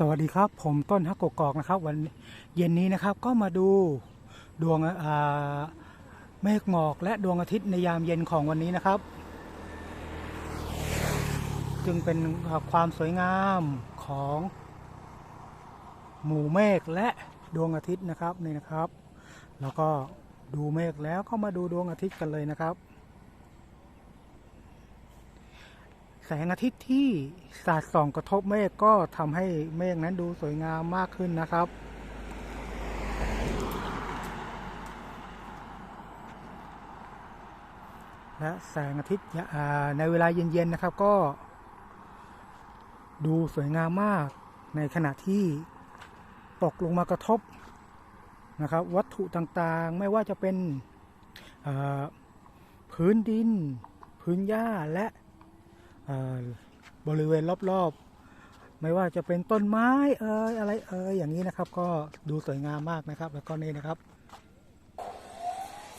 สวัสดีครับผมต้นฮักกกอกนะครับ วันเย็นนี้นะครับก็มาดูดวงเมฆหมอกและดวงอาทิตย์ในยามเย็นของวันนี้นะครับ จึงเป็นความสวยงามของหมู่เมฆและดวงอาทิตย์นะครับนี่นะครับ แล้วก็ดูเมฆแล้วก็มาดูดวงอาทิตย์กันเลยนะครับ แสงอาทิตย์ที่สาดส่องกระทบเมฆก็ทำให้เมฆนั้นดูสวยงามมากขึ้นนะครับ และแสงอาทิตย์ในเวลาเย็นๆนะครับก็ ดูสวยงามมากในขณะที่ตกลงมากระทบนะครับ วัตถุต่างๆไม่ว่าจะเป็นพื้นดิน พื้นหญ้าและ บริเวณรอบๆ ไม่ว่าจะเป็นต้นไม้เอ่ยอะไรเอ่ยอย่างนี้นะครับก็ดูสวยงามมากนะครับ แล้วก็นี่นะครับ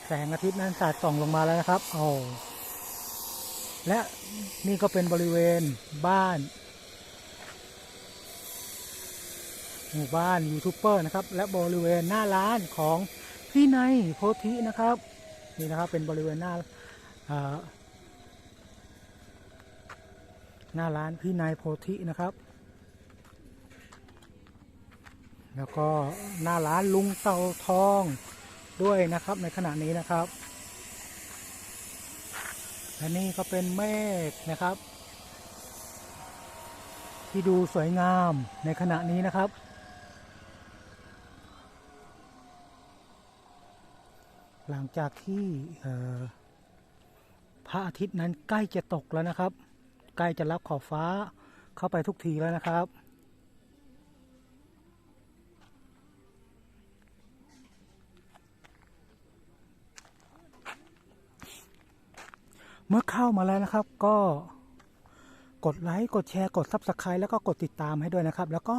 แสงอาทิตย์นั้นสาดส่องลงมาแล้วนะครับโอ้และนี่ก็เป็นบริเวณบ้าน หมู่บ้านยูทูบเบอร์นะครับ และบริเวณหน้าร้านของพี่ในโพธินะครับ นี่นะครับเป็นบริเวณหน้าอ่า หน้าร้านพี่นายโพธินะครับ แล้วก็หน้าร้านลุงเตาทองด้วยนะครับในขณะนี้นะครับ และนี่ก็เป็นเมฆนะครับ ที่ดูสวยงามในขณะนี้นะครับหลังจากที่พระอาทิตย์นั้นใกล้จะตกแล้วนะครับ ใกล้จะรับขอบฟ้าเข้าไปทุกทีแล้วนะครับ เมื่อเข้ามาแล้วนะครับก็กดไลค์ กดแชร์ กด Subscribe แล้วก็กดติดตามให้ด้วยนะครับ แล้วก็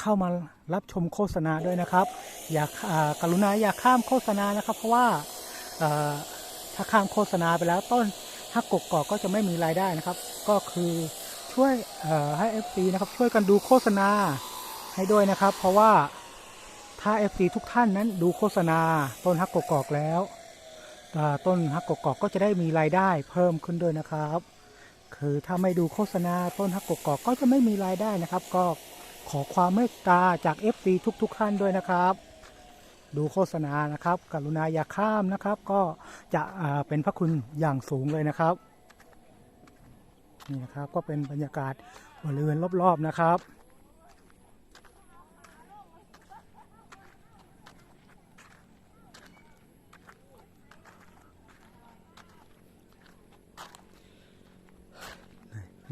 เข้ามารับชมโฆษณาด้วยนะครับ อย่าอ่ากรุณาอย่าข้ามโฆษณานะครับ เพราะว่าถ้าข้ามโฆษณาไปแล้วต้น ถ้ากกกอกก็จะไม่มีรายได้นะครับ ก็คือช่วยเอ่อให้ FC นะครับช่วยกันดูโฆษณาให้ด้วยนะครับ เพราะว่าถ้า FC ทุกท่านนั้นดูโฆษณาต้นฮักกกอกแล้วต้นฮักกกอกก็จะได้มีรายได้เพิ่มขึ้นด้วยนะครับ คือถ้าไม่ดูโฆษณาต้นฮักกกอกก็จะไม่มีรายได้นะครับ ก็ขอความเมตตาจาก FC ทุกๆท่านด้วยนะครับ ดูโฆษณานะครับ กรุณาอย่าข้ามนะครับ ก็จะเป็นพระคุณอย่างสูงเลยนะครับนี่นะครับก็เป็นบรรยากาศบริเวณรอบๆนะครับ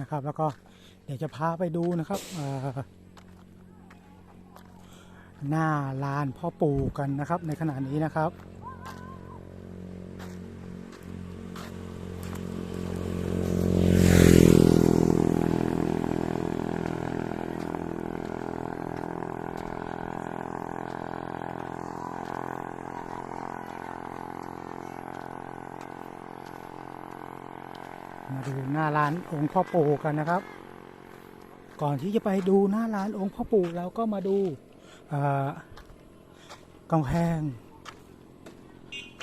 นะครับแล้วก็เดี๋ยวจะพาไปดูนะครับอ หน้าลานพ่อปู่กันนะครับ ในขณะนี้นะครับมาดูหน้าร้านองค์พ่อปู่กันนะครับ ก่อนที่จะไปดูหน้าร้านองค์พ่อปู่เราก็มาดู กำแพง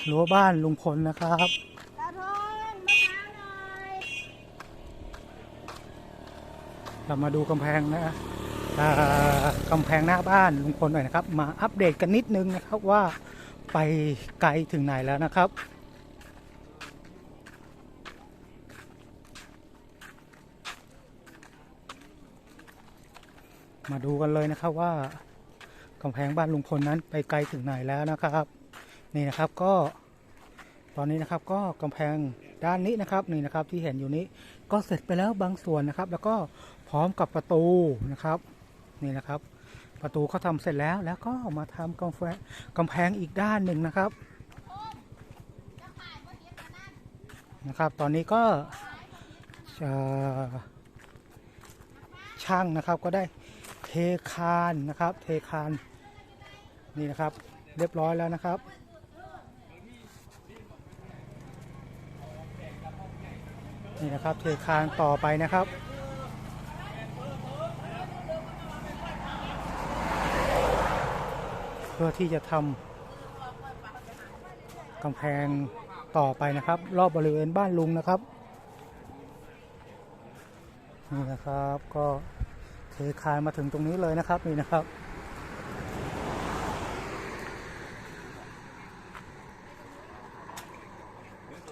รั้วบ้านลุงพลนะครับตาทองมะพร้าวหน่อยเรามาดูกำแพงนะอ่ากำแพงหน้าบ้านลุงพลหน่อยนะครับ มาอัปเดตกันนิดนึงนะครับว่าไปไกลถึงไหนแล้วนะครับมาดูกันเลยนะครับว่า กำแพงบ้านลุงพลนั้นไปไกลถึงไหนแล้วนะครับ นี่นะครับก็ตอนนี้นะครับก็กำแพงด้านนี้นะครับนี่นะครับที่เห็นอยู่นี้ก็เสร็จไปแล้วบางส่วนนะครับ แล้วก็พร้อมกับประตูนะครับนี่นะครับ ประตูเขาทำเสร็จแล้วแล้วก็มาทำกำแพงกำแพงอีกด้านหนึ่งนะครับนะครับ ตอนนี้ก็ช่างนะครับก็ได้เทคานนะครับ เทคาน นี่นะครับ เรียบร้อยแล้วนะครับ นี่นะครับเทคานต่อไปนะครับเพื่อที่จะทำกำแพงต่อไปนะครับ รอบบริเวณบ้านลุงนะครับนี่นะครับก็เทคานมาถึงตรงนี้เลยนะครับนี่นะครับ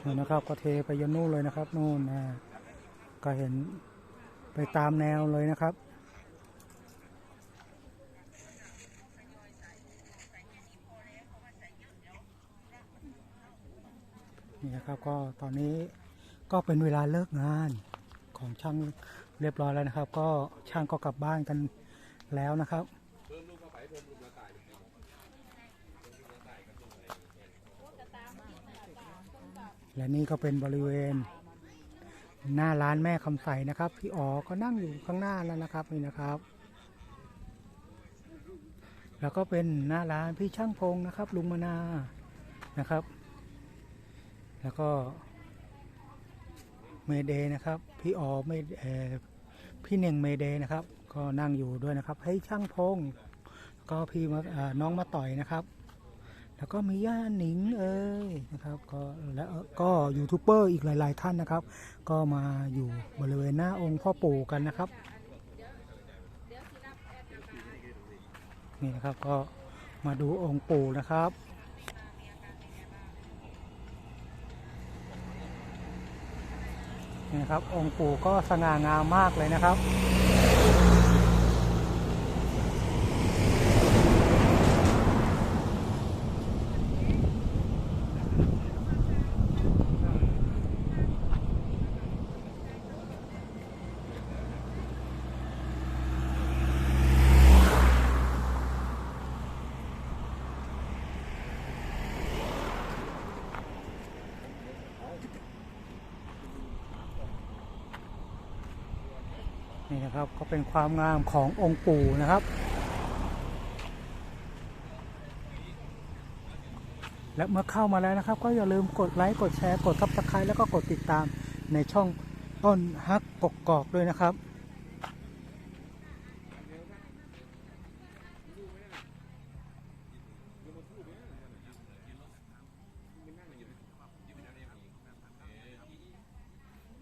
นี่นะครับก็เทไปยันนู่นเลยนะครับนู่นนะก็เห็นไปตามแนวเลยนะครับ นี่นะครับก็ตอนนี้ก็เป็นเวลาเลิกงานของช่างเรียบร้อยแล้วนะครับ ก็ช่างก็กลับบ้านกันแล้วนะครับ และนี่ก็เป็นบริเวณ หน้าร้านแม่คำใสนะครับ พี่อ๋อก็นั่งอยู่ข้างหน้าแล้วนะครับนี่นะครับ แล้วก็เป็นหน้าร้านพี่ช่างพงนะครับ ลุงมนานะครับ แล้วก็เมเดนะครับ พี่อ๋อเมเออพี่เน่งเมเดนะครับ ก็นั่งอยู่ด้วยนะครับให้ช่างพงก็พี่น้องมาต่อยนะครับ แล้วก็มีย่าหนิงเอ้ยนะครับก็แล้วก็ยูทูบเบอร์อีกหลาย ๆ ท่านนะครับ ก็มาอยู่บริเวณหน้าองค์พ่อปู่กันนะครับนี่นะครับก็มาดูองค์ปู่นะครับนี่นะครับองค์ปู่ก็สง่างามมากเลยนะครับ นี่นะครับก็เป็นความงามขององค์ปู่นะครับ และเมื่อเข้ามาแล้วนะครับ ก็อย่าลืมกดไลค์กดแชร์กดซับสไครต์แล้วก็กดติดตามในช่องต้นฮักกกอกด้วยนะครับ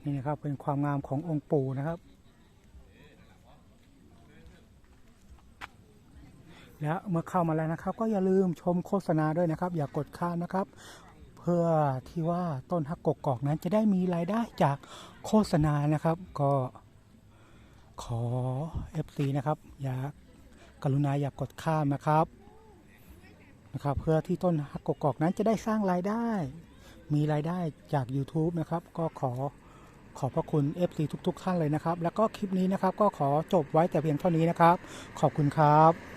นี่นะครับเป็นความงามขององค์ปู่นะครับ และเมื่อเข้ามาแล้วนะครับ ก็อย่าลืมชมโฆษณาด้วยนะครับ อย่ากกดข้ามนะครับ เพื่อที่ว่าต้นฮักกกอกนั้นจะได้มีรายได้จากโฆษณานะครับ ก็ขอ FC นะครับ อย่ากรุณาอย่ากกดข้ามนะครับนะครับ เพื่อที่ต้นฮักกกอกนั้นจะได้สร้างรายได้ มีรายได้จาก YouTube นะครับ ก็ขอขอบพระคุณ FC ทุก ๆ ท่านเลยนะครับ แล้วก็คลิปนี้นะครับ ก็ขอจบไว้แต่เพียงเท่านี้นะครับ ขอบคุณครับ